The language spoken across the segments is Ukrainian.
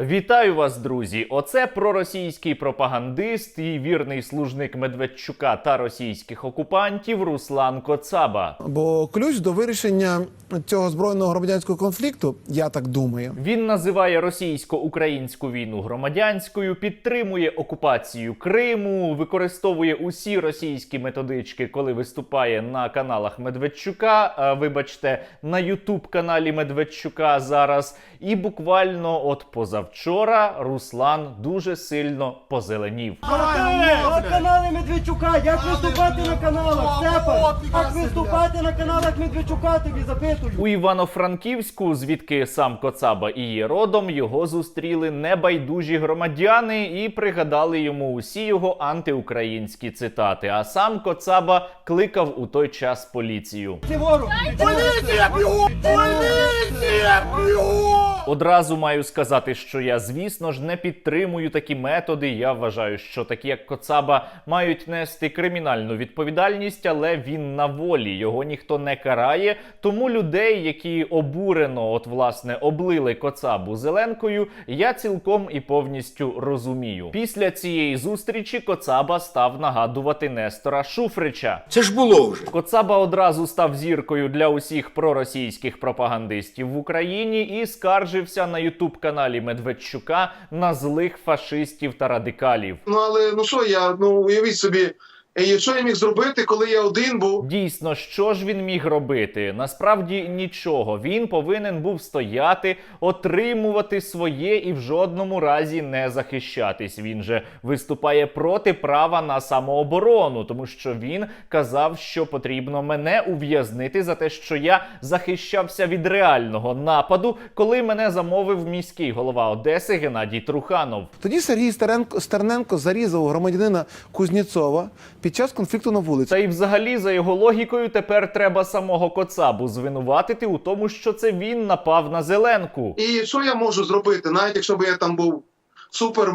Вітаю вас, друзі! Оце проросійський пропагандист і вірний служник Медведчука та російських окупантів Руслан Коцаба. Бо ключ до вирішення цього збройного громадянського конфлікту, я так думаю, Він називає російсько-українську війну громадянською, підтримує окупацію Криму, використовує усі російські методички, коли виступає на каналах Медведчука. а, Вибачте, на Ютуб каналі Медведчука зараз. І буквально от позавчора Руслан дуже сильно позеленів. А канали Медведчука, як виступати на каналах? Степан, як виступати на каналах Медведчука, тобі запитую. У Івано-Франківську, звідки сам Коцаба і є родом, його зустріли небайдужі громадяни і пригадали йому усі його антиукраїнські цитати. А сам Коцаба кликав у той час поліцію. Поліція б'ю! Поліція б'ю! Одразу маю сказати, що я, звісно ж, не підтримую такі методи. Я вважаю, що такі, як Коцаба, мають нести кримінальну відповідальність, але він на волі. Його ніхто не карає. Тому людей, які обурено, от власне, облили Коцабу зеленкою, я цілком і повністю розумію. Після цієї зустрічі Коцаба став нагадувати Нестора Шуфрича. Це ж було вже. Коцаба одразу став зіркою для усіх проросійських пропагандистів в Україні і скаржився на ютуб каналі Медведчука на злих фашистів та радикалів. Ну але ну що я ну уявіть собі, е, що я міг зробити, коли я один був. Дійсно, що ж він міг робити? Насправді нічого. Він повинен був стояти, отримувати своє і в жодному разі не захищатись. Він же виступає проти права на самооборону, тому що він казав, що потрібно мене ув'язнити за те, що я захищався від реального нападу, коли мене замовив міський голова Одеси Геннадій Труханов. тоді Сергій Стерненко зарізав громадянина Кузнєцова під час конфлікту на вулиці. Та й взагалі, за його логікою, тепер треба самого Коцабу звинуватити у тому, що це він напав на Зеленку. І що я можу зробити, навіть якщо б я там був супер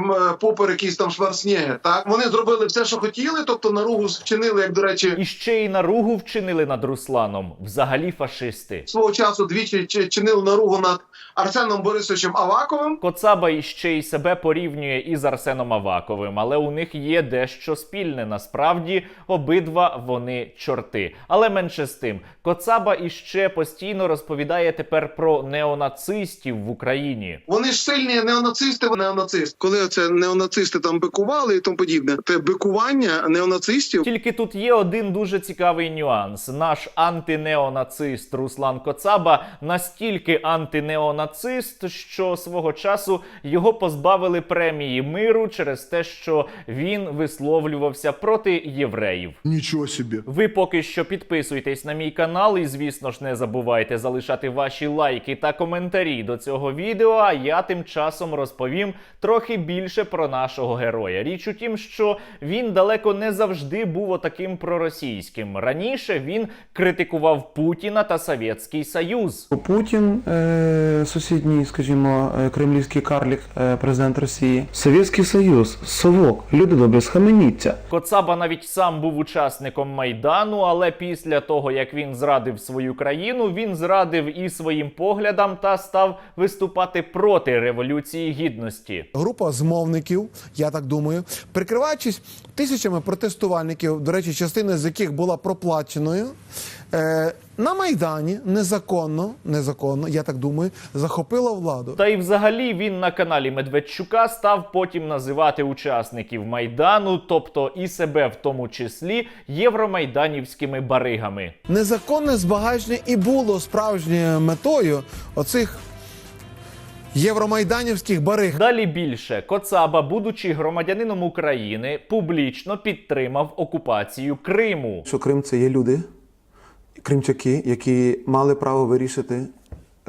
е, якийсь там Шварценеггер, так вони зробили все, що хотіли, тобто наругу вчинили, як до речі, І ще й наругу вчинили над Русланом. Взагалі фашисти. свого часу двічі чи- чинили наругу над Арсеном Борисовичем Аваковим. Коцаба іще й себе порівнює із Арсеном Аваковим, але у них є дещо спільне. Насправді обидва вони чорти. Але менше з тим, Коцаба іще постійно розповідає тепер про неонацистів в Україні. Вони ж сильні неонацисти, неонацисти. Коли це неонацисти там бикували і тому подібне, те бикування неонацистів. Тільки тут є один дуже цікавий нюанс. Наш антинеонацист Руслан Коцаба настільки антинеонацист, що свого часу його позбавили премії миру через те, що він висловлювався проти євреїв. Нічого собі. Ви поки що підписуйтесь на мій канал і, звісно ж, не забувайте залишати ваші лайки та коментарі до цього відео. А я тим часом розповім трохи більше про нашого героя. Річ у тім, що він далеко не завжди був отаким проросійським. Раніше він критикував Путіна та Совєтський Союз. Путін, е, сусідній, скажімо, е, кремлівський карлік, е, президент Росії, Совєтський Союз, совок, люди добрі, схаменіться. Коцаба навіть сам був учасником майдану, але після того як він зрадив свою країну, він зрадив і своїм поглядам та став виступати проти революції гідності. Група змовників, я так думаю, прикриваючись тисячами протестувальників, до речі, частина з яких була проплаченою. Е, на майдані незаконно, незаконно, я так думаю, захопила владу. Та й взагалі він на каналі Медведчука став потім називати учасників майдану, тобто і себе в тому числі євромайданівськими баригами. Незаконне збагачення і було справжньою метою оцих євромайданівських бариг. Далі більше Коцаба, будучи громадянином України, публічно підтримав окупацію Криму. Що Крим це є люди, кримчаки, які мали право вирішити,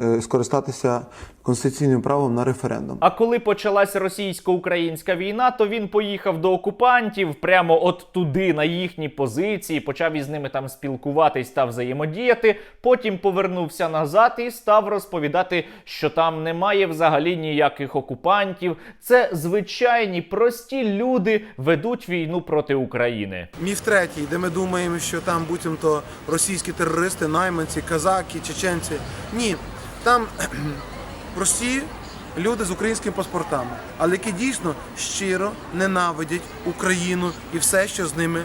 е, скористатися конституційним правом на референдум. А коли почалась російсько-українська війна, то він поїхав до окупантів прямо от туди, на їхні позиції, почав із ними там спілкуватись та взаємодіяти. Потім повернувся назад і став розповідати, що там немає взагалі ніяких окупантів. Це звичайні прості люди ведуть війну проти України. Міф третій, де ми думаємо, що там буцімто російські терористи, найманці, казаки, чеченці. Ні, там прості люди з українськими паспортами, але які дійсно щиро ненавидять Україну і все, що з ними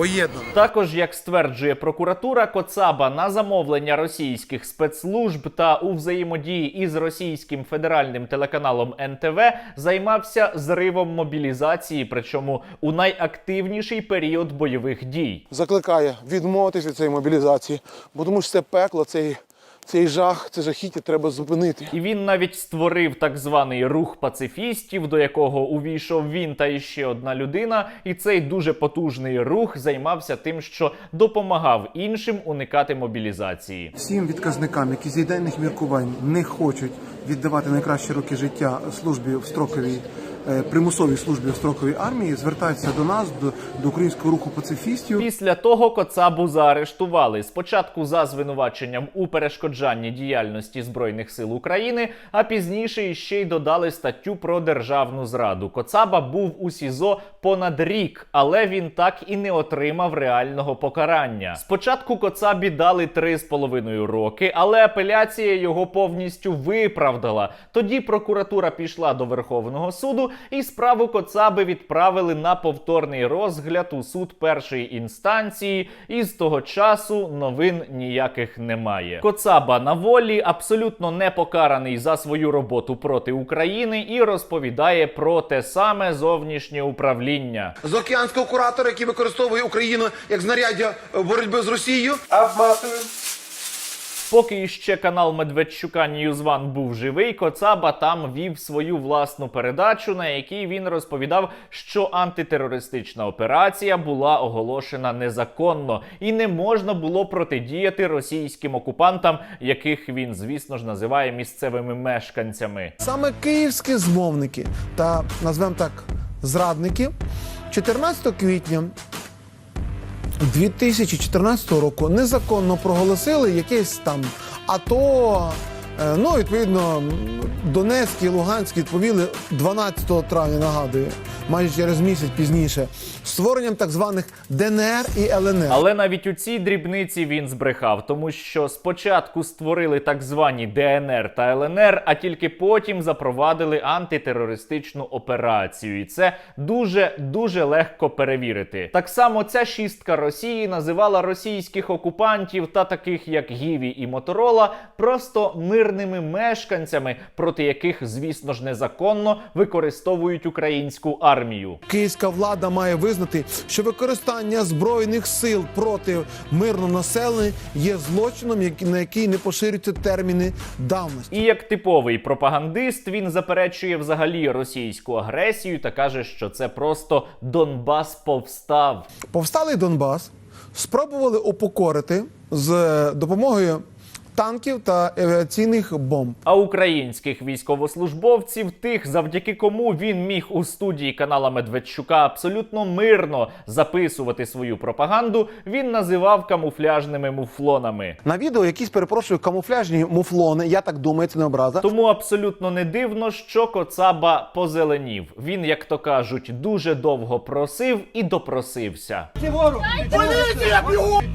поєднано. Також, як стверджує прокуратура, Коцаба на замовлення російських спецслужб та у взаємодії із російським федеральним телеканалом НТВ займався зривом мобілізації, причому у найактивніший період бойових дій. Закликає відмовитися від цієї мобілізації, бо тому що це пекло, цей, цей жах, це жахіття треба зупинити. І він навіть створив так званий рух пацифістів, до якого увійшов він та іще одна людина. І цей дуже потужний рух займався тим, що допомагав іншим уникати мобілізації. Всім відказникам, які з ідейних міркувань не хочуть віддавати найкращі роки життя службі в строковій примусовій службі в строковій армії, звертаються до нас, до, до українського руху пацифістів. Після того Коцабу заарештували спочатку за звинуваченням у перешкоджанні діяльності збройних сил України, а пізніше ще й додали статтю про державну зраду. Коцаба був у СІЗО понад рік, але він так і не отримав реального покарання. Спочатку Коцабі дали 3,5 роки, але апеляція його повністю виправдала. Тоді прокуратура пішла до Верховного суду, і справу Коцаби відправили на повторний розгляд у суд першої інстанції. І з того часу новин ніяких немає. Коцаба на волі абсолютно не покараний за свою роботу проти України і розповідає про те саме зовнішнє управління. З океанського куратора, який використовує Україну як знаряддя е, боротьби з Росією. Поки іще канал Медведчука Ньюзван був живий, Коцаба там вів свою власну передачу, на якій він розповідав, що антитерористична операція була оголошена незаконно і не можна було протидіяти російським окупантам, яких він, звісно ж, називає місцевими мешканцями. Саме київські змовники та назвемо так зрадники 14 квітня 2014 року незаконно проголосили якесь там АТО. Е, Ну, відповідно, Донецьк і Луганськ відповіли 12 травня, нагадую, майже через місяць пізніше, створенням так званих ДНР і ЛНР. Але навіть у цій дрібниці він збрехав, тому що спочатку створили так звані ДНР та ЛНР, а тільки потім запровадили антитерористичну операцію. І це дуже дуже легко перевірити. Так само ця шістка Росії називала російських окупантів та таких як Гіві і Моторола просто мирними мешканцями, проти яких, звісно ж, незаконно використовують українську армію. Київська влада має визнати, що використання збройних сил проти мирного населення є злочином, на який не поширюються терміни давності. І як типовий пропагандист він заперечує взагалі російську агресію та каже, що це просто Донбас повстав. Повсталий Донбас спробували упокорити з допомогою танків та авіаційних бомб. А українських військовослужбовців, тих, завдяки кому він міг у студії канала Медведчука абсолютно мирно записувати свою пропаганду, він називав камуфляжними муфлонами. На відео якісь перепрошую камуфляжні муфлони. Я так думаю, це не образа. Тому абсолютно не дивно, що Коцаба позеленів. Він, як то кажуть, дуже довго просив і допросився. Поліція!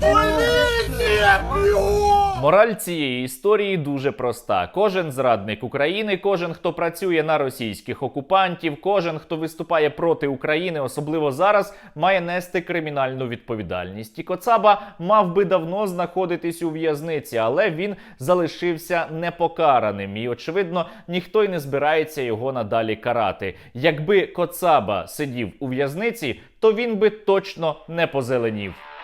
Поліція бігом! Мораль цієї історії дуже проста: кожен зрадник України, кожен, хто працює на російських окупантів, кожен, хто виступає проти України, особливо зараз, має нести кримінальну відповідальність. І Коцаба мав би давно знаходитись у в'язниці, але він залишився непокараним. І очевидно, ніхто й не збирається його надалі карати. Якби Коцаба сидів у в'язниці, то він би точно не позеленів.